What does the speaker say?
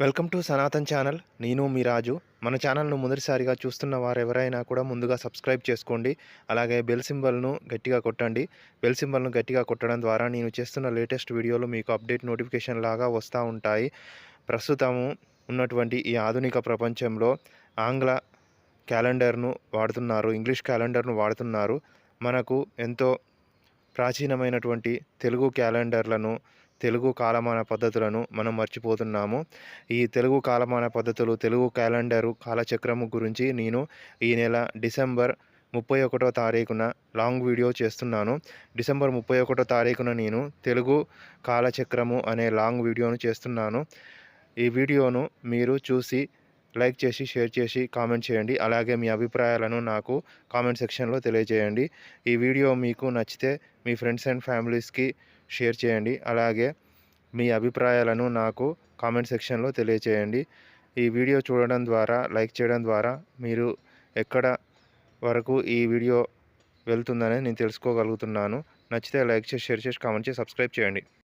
Welcome to Sanatan channel. నేను మీ రాజు. మన ఛానల్ను మొదటిసారిగా చూస్తున్న వారు ఎవరైనా కూడా ముందుగా సబ్స్క్రైబ్ చేసుకోండి. అలాగే బెల్ సింబల్ను గట్టిగా కొట్టండి. బెల్ సింబల్ను గట్టిగా కొట్టడం ద్వారా నేను చేస్తున్న లేటెస్ట్ వీడియోలు మీకు అప్డేట్ నోటిఫికేషన్ లాగా వస్తూ ఉంటాయి. ప్రస్తుతము ఉన్నటువంటి ఈ ఆధునిక ప్రపంచంలో ఆంగ్ల క్యాలెండర్ను వాడుతున్నారు. ఇంగ్లీష్ క్యాలెండర్ను వాడుతున్నారు. మనకు ఎంతో ప్రాచీనమైనటువంటి తెలుగు క్యాలెండర్లను తెలుగు కాలమాన పద్ధతులను మనం మర్చిపోతున్నాము. ఈ తెలుగు కాలమాన పద్ధతులు తెలుగు క్యాలెండరు కాలచక్రము గురించి నేను ఈ నెల డిసెంబర్ ముప్పై ఒకటో తారీఖున లాంగ్ వీడియో చేస్తున్నాను. డిసెంబర్ ముప్పై ఒకటో తారీఖున నేను తెలుగు కాలచక్రము అనే లాంగ్ వీడియోను చేస్తున్నాను. ఈ వీడియోను మీరు చూసి లైక్ చేసి షేర్ చేసి కామెంట్ చేయండి. అలాగే మీ అభిప్రాయాలను నాకు కామెంట్ సెక్షన్లో తెలియజేయండి. ఈ వీడియో మీకు నచ్చితే మీ ఫ్రెండ్స్ అండ్ ఫ్యామిలీస్కి షేర్ చేయండి. అలాగే మీ అభిప్రాయాలను నాకు కామెంట్ సెక్షన్లో తెలియజేయండి. ఈ వీడియో చూడడం ద్వారా లైక్ చేయడం ద్వారా మీరు ఎక్కడ వరకు ఈ వీడియో వెళ్తుందని నేను తెలుసుకోగలుగుతున్నాను. నచ్చితే లైక్ చేసి షేర్ చేసి కామెంట్ చేసి సబ్స్క్రైబ్ చేయండి.